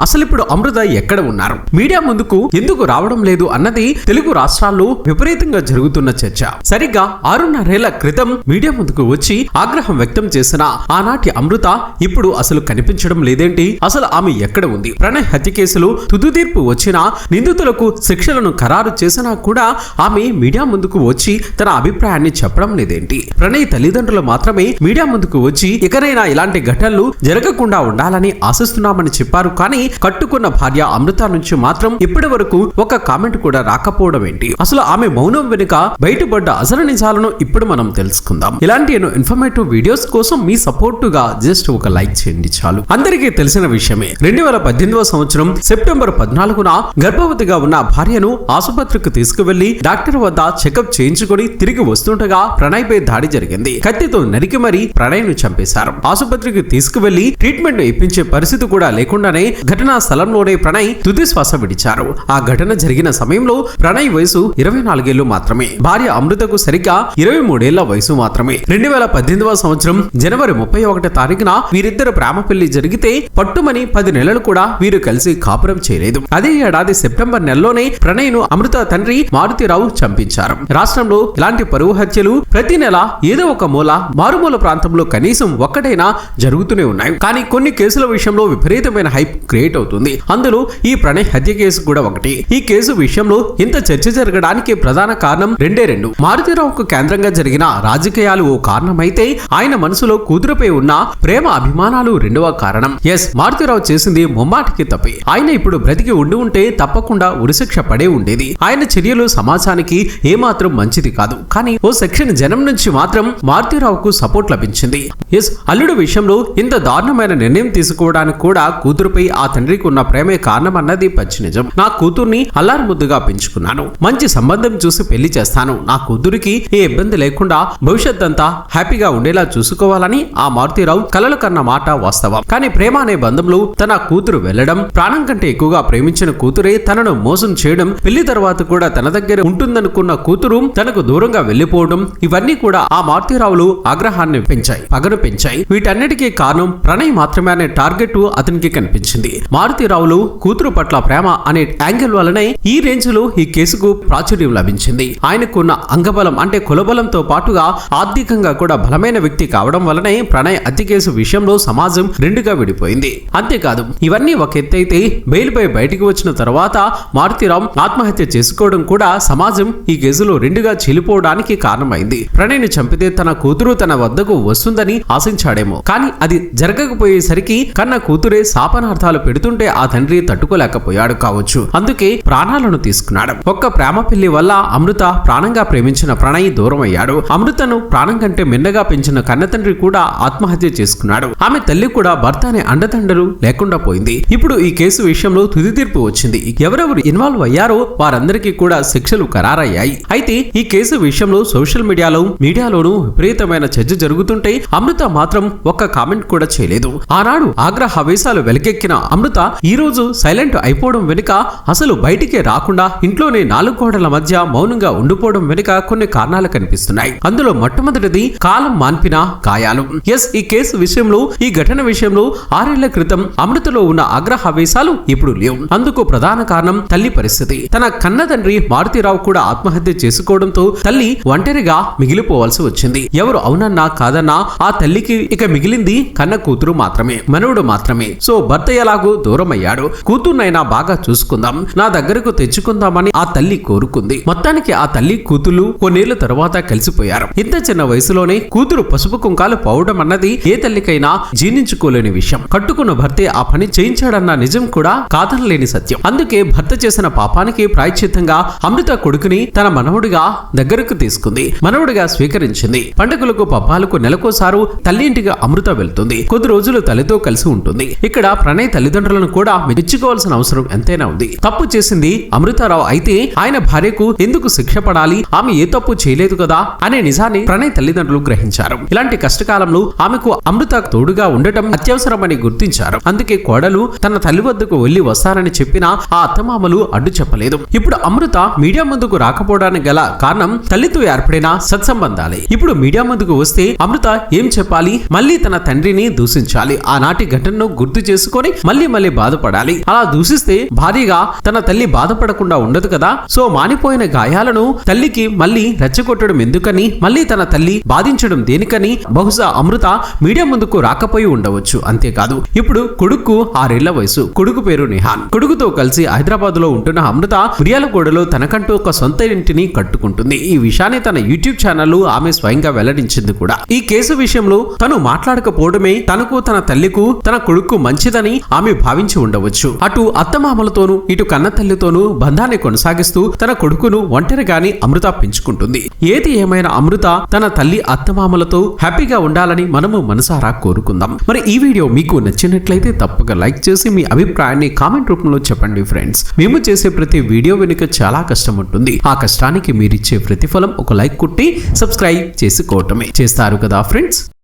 అసలు ఇప్పుడు అమృత ఎక్కడ ఉన్నారు? మీడియా ముందుకు ఎందుకు రావడం లేదు అన్నది తెలుగు రాష్ట్రాల్లో విపరీతంగా జరుగుతున్న చర్చ. సరిగ్గా ఆరున్నరేళ్ళ క్రితం మీడియా ముందుకు వచ్చి ఆగ్రహం వ్యక్తం చేసిన ఆనాటి అమృత ఇప్పుడు అసలు కనిపించడం లేదేంటి? అసలు ఆమె ఎక్కడ ఉంది? ప్రణయ్ హత్య కేసులో తుది తీర్పు వచ్చినా నిందితులకు శిక్షలను ఖరారు చేసినా కూడా ఆమె మీడియా ముందుకు వచ్చి తన అభిప్రాయాన్ని చెప్పడం లేదేంటి? ప్రణయ్ తల్లిదండ్రులు మాత్రమే మీడియా ముందుకు వచ్చి ఇకనైనా ఇలాంటి ఘటనలు జరగకుండా ఉండాలని ఆశిస్తున్నామని చెప్పారు కానీ కట్టుకున్న భార్య అమృత నుంచి మాత్రం ఇప్పటి వరకు ఒక కామెంట్ కూడా రాకపోవడం ఏంటి? అసలు ఆమె మౌనం వెనుక బయటపడ్డ అసలు నిజాలను ఇప్పుడు మనం తెలుసుకుందాం. ఇలాంటి ఎన్నో ఇన్ఫర్మేటివ్ వీడియోస్ కోసం మీ సపోర్టుగా జస్ట్ ఒక లైక్ చేయండి చాలు. అందరికీ తెలిసిన విషయమే. రెండు వేల పద్దెనిమిదవ సంవత్సరం సెప్టెంబర్ పద్నాలుగున గర్భవతిగా ఉన్న భార్యను ఆసుపత్రికి తీసుకువెళ్ళి డాక్టర్ వద్ద చెకప్ చేయించుకొని తిరిగి వస్తుండగా ప్రణయ్ పై దాడి జరిగింది. కత్తితో నరికి మరీ ప్రణయ్ను చంపేశారు. ఆసుపత్రికి తీసుకువెళ్ళి ట్రీట్మెంట్ ఇప్పించే పరిస్థితి కూడా లేకుండానే ఘటనా స్థలంలోనే ప్రణయ్ తుది శ్వాస విడిచారు. ఆ ఘటన జరిగిన సమయంలో ప్రణయ్ వయసు ఇరవై నాలుగేళ్ళు మాత్రమే. భార్య అమృతకు సరిగ్గా ఇరవై మూడేళ్ళ వయసు మాత్రమే. రెండు వేల పద్దెనిమిదవ సంవత్సరం జనవరి ముప్పై ఒకటి తారీఖున వీరిద్దరు ప్రేమ పెళ్ళి జరిగితే పట్టుమని పది నెలలు కూడా వీరు కలిసి కాపురం చేయలేదు. అదే ఏడాది సెప్టెంబర్ నెలలోనే ప్రణయ్ను అమృత తండ్రి మారుతిరావు చంపించారు. రాష్ట్రంలో ఇలాంటి పరువు హత్యలు ప్రతి నెల ఏదో ఒక మూల మారుమూల ప్రాంతంలో కనీసం ఒక్కటైనా జరుగుతూనే ఉన్నాయి. కానీ కొన్ని కేసుల విషయంలో విపరీతమైన హైప్ క్రియేట్ అవుతుంది. అందులో ఈ ప్రణయ్ హత్య కేసు కూడా ఒకటి. ఈ కేసు విషయంలో ఇంత చర్చ జరగడానికి ప్రధాన కారణం రెండే రెండు. మారుతిరావుకు కేంద్రంగా జరిగిన రాజకీయాలు ఓ కారణమైతే ఆయన మనసులో కూతురుపై ఉన్న ప్రేమ అభిమానాలు రెండవ కారణం. ఎస్ మారుతిరావు చేసింది ముమ్మాటికి తప్పి. ఆయన ఇప్పుడు బ్రతికి ఉండి ఉంటే తప్పకుండా ఉరిశిక్ష పడే ఉండేది. ఆయన చర్యలు సమాజానికి ఏమాత్రం మంచిది కాదు. కానీ ఓ సెక్షన్ జనం నుంచి మాత్రం మారుతిరావుకు సపోర్ట్ లభించింది. ఎస్ అల్లుడు విషయంలో ఇంత దారుణమైన నిర్ణయం తీసుకోవడానికి కూడా కూతురుపై ఆ తండ్రికి ఉన్న ప్రేమే కారణమన్నది పచ్చి నిజం నా కూతుర్ని అల్లారు ముద్దుగా పెంచుకున్నాను. మంచి సంబంధం చూసి పెళ్ళి చేస్తాను. నా కూతురికి ఏ ఇబ్బంది లేకుండా భవిష్యత్ అంతా హ్యాపీగా ఉండేలా చూసుకోవాలని ఆ మారుతిరావు కలలు కన్న మాట వాస్తవం. కానీ ప్రేమ అనే బంధంలో తన కూతురు వెళ్ళడం ప్రాణం కంటే ఎక్కువగా ప్రేమించిన కూతురే తనను మోసం చేయడం పెళ్ళి తర్వాత కూడా తన దగ్గర ఉంటుందనుకున్న కూతురు తనకు దూరంగా వెళ్ళిపోవడం ఇవన్నీ కూడా ఆ మారుతిరావులు ఆగ్రహాన్ని పెంచాయి పగను పెంచాయి. వీటన్నిటికీ కారణం ప్రణయ్ మాత్రమే అనే టార్గెట్ అతనికి కనిపించింది. మారుతిరావులు కూతురు పట్ల ప్రేమ అనే యాంగిల్ వలనే ఈ రేంజ్లో ఈ కేసుకు ప్రాచుర్యం లభించింది. ఆయనకున్న అంగబలం అంటే కులబలంతో పాటుగా ఆర్థికంగా కూడా బలమైన వ్యక్తి కావడం వలనే ప్రణయ్ హత్య కేసు విషయంలో సమాజం రెండుగా విడిపోయింది. అంతేకాదు ఇవన్నీ ఒక ఎత్తైతే బెయిల్పై బయటికి వచ్చిన తర్వాత మారుతిరావు ఆత్మహత్య చేసుకోవడం కూడా సమాజం ఈ కేసులో రెండుగా చీలిపోవడానికి కారణమైంది. ప్రణయ్ని చంపితే తన కూతురు తన వద్దకు వస్తుందని ఆశించాడేమో. కానీ అది జరగకపోయేసరికి కన్న కూతురే శాపనార్థాలు పెడుతుంటే ఆ తండ్రి తట్టుకోలేకపోయాడు కావచ్చు. అందుకే ప్రాణాలను తీసుకున్నాడు. ఒక్క ప్రేమ పెళ్ళి వల్ల అమృత ప్రాణంగా ప్రేమించిన ప్రణయ్ దూరం అయ్యాడు అమృతను ప్రాణం కంటే మిన్నగా పెంచిన కన్నతండ్రి కూడా ఆత్మహత్య చేసుకున్నాడు. ఆమె తల్లి కూడా భర్త అనే అండదండలు లేకుండా పోయింది. ఇప్పుడు ఈ కేసు విషయంలో తుది తీర్పు వచ్చింది. ఎవరెవరు ఇన్వాల్వ్ అయ్యారో వారందరికీ కూడా శిక్షలు ఖరారయ్యాయి. అయితే ఈ కేసు విషయంలో సోషల్ మీడియాలో మీడియాలోనూ విపరీతమైన చర్చ జరుగుతుంటే అమృత మాత్రం ఒక్క కామెంట్ కూడా చేయలేదు. ఆనాడు ఆగ్రహ ఆవేశాలు వెలకెక్కిన అమృత ఈ రోజు సైలెంట్ అయిపోవడం వెనుక అసలు బయటికే రాకుండా ఇంట్లోనే నాలుగు గోడల మధ్య మౌనంగా ఉండిపోవడం వెనుక కొన్ని కారణాలు కనిపిస్తున్నాయి. అందులో మొట్టమొదటిది కాలం మాన్పిన గాయాలు. ఎస్ ఈ కేసు విషయంలో ఈ ఘటన విషయంలో ఆరేళ్ళ క్రితం అమృతలో ఉన్న ఆగ్రహావేశాలు ఇప్పుడు లేవు. అందుకు ప్రధాన కారణం తల్లి పరిస్థితి. తన కన్న తండ్రి మారుతిరావు కూడా ఆత్మహత్య చేసుకోవడంతో తల్లి ఒంటరిగా మిగిలిపోవాల్సి వచ్చింది. ఎవరు అవునన్నా కాదన్నా ఆ తల్లికి ఇక మిగిలింది కన్న కూతురు మాత్రమే మనవుడు మాత్రమే. సో భర్త ఎలాగో దూరం అయ్యాడు కూతుర్నైనా బాగా చూసుకుందాం నా దగ్గరకు తెచ్చుకుందామని ఆ తల్లి కోరుకుంది. మొత్తానికి ఆ తల్లి కూతులు కొన్నేళ్ళ తరువాత కలిసిపోయారు. ఇంత చిన్న వయసులోనే కూతురు పసుపు కుంకాలు పోవడం అన్నది ఏ తల్లికైనా జీర్ణించుకోలేని విషయం. కట్టుకున్న భర్తే ఆ పని చేయించాడన్న నిజం కూడా కాదనలేని సత్యం. అందుకే భర్త చేసిన పాపానికి ప్రాయశ్చిత్తంగా అమృత కొడుకుని తన మనవుడిగా దగ్గరకు తీసుకుంది. మనవుడిగా స్వీకరించింది. పండుగలకు పబ్బాలకు నెలకోసారు తల్లి ఇంటికి అమృత వెళ్తుంది. కొద్ది రోజులు తల్లితో కలిసి ఉంటుంది. ఇక్కడ ప్రణయ్ తల్లిదండ్రులను కూడా మెచ్చుకోవాల్సిన అవసరం ఎంతైనా ఉంది. తప్పు చేసింది అమృతారావు అయితే ఆయన భార్యకు ఎందుకు శిక్ష పడాలి? ఆమె ఏ తప్పు చేయలేదు కదా? అనే నిజాన్ని ప్రణయ్ తల్లిదండ్రులు గ్రహించారు. ఇలాంటి కష్టకాలంలో ఆమెకు అమృత తోడుగా ఉండటం అత్యవసరమని గుర్తించారు. అందుకే కోడలు తన తల్లి వద్దకు వెళ్ళి వస్తారని చెప్పినా ఆ అత్తమామలు అడ్డు చెప్పలేదు. ఇప్పుడు అమృత మీడియా ముందుకు రాకపోవడానికి గల కారణం తల్లితో ఏర్పడిన సత్సంబంధాలే. ఇప్పుడు మీడియా ముందుకు వస్తే అమృత ఏం చెప్పాలి? మళ్ళీ తన తండ్రిని దూషించాలి. ఆనాటి ఘటనను గుర్తు చేసుకొని మళ్ళీ మళ్ళీ బాధపడాలి. అలా దూషిస్తే భారీగా తన తల్లి బాధపడకుండా ఉండదు కదా. సో మానిపోయిన గాయాలను తల్లికి మళ్ళీ రెచ్చగొట్టడం ఎందుకని మళ్ళీ తన తల్లి బాధించడం దేనికని బహుశా అమృత మీడియా ముందుకు రాకపోయి ఉండవచ్చు. అంతేకాదు ఇప్పుడు కొడుకు ఆరేళ్ళ వయసు. కొడుకు పేరు నిహాన్. కొడుకుతో కలిసి హైదరాబాద్లో ఉంటున్న అమృత మిర్యాలగూడలో తనకంటూ ఒక సొంత ఇంటిని కట్టుకుంటుంది. ఈ విషయాన్ని తన యూట్యూబ్ ఛానల్ ఆమె స్వయంగా వెల్లడించింది కూడా. ఈ కేసు విషయంలో తను మాట్లాడకపోవడమే తనకు తన తల్లికు తన కొడుకు మంచిదని ఆమె భావించి ఉండవచ్చు. అటు అత్తమామలతోనూ ఇటు కన్నతల్లితోనూ బంధాన్ని కొనసాగిస్తూ తన కొడుకును ఒంటరిగాని అమృత పెంచుకుంటుంది. ఏది ఏమైనా అమృత తన తల్లి అత్తమామలతో హ్యాపీగా ఉండాలని మనము మనసారా కోరుకుందాం. మరి ఈ వీడియో మీకు నచ్చినట్లయితే తప్పక లైక్ చేసి మీ అభిప్రాయాన్ని కామెంట్ రూపంలో చెప్పండి ఫ్రెండ్స్. మేము చేసే ప్రతి వీడియో వెనుక చాలా కష్టం ఉంటుంది. ఆ కష్టానికి మీరిచ్చే ప్రతిఫలం ఒక లైక్ కుట్టి సబ్స్క్రైబ్ చేసుకోవటమే. చేస్తారు కదా ఫ్రెండ్స్?